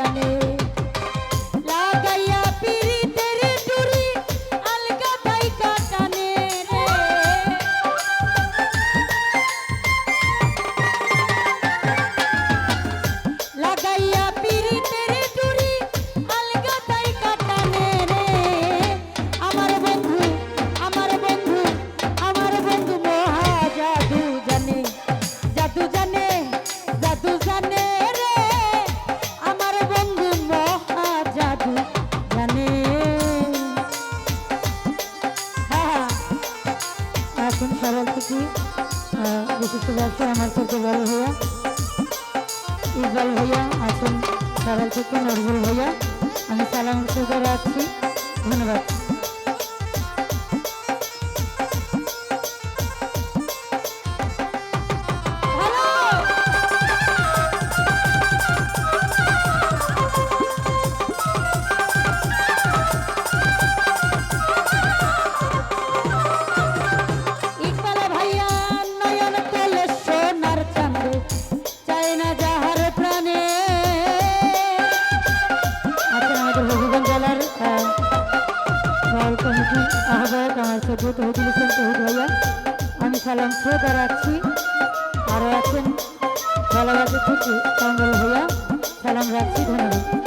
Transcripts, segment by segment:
i Daniel. আছি। আরও এখন খেলাবাসী থেকে কাঙ্গল হইয়া সালাম রাখছি। ধন্যবাদ।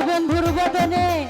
বন্ধুর বদনে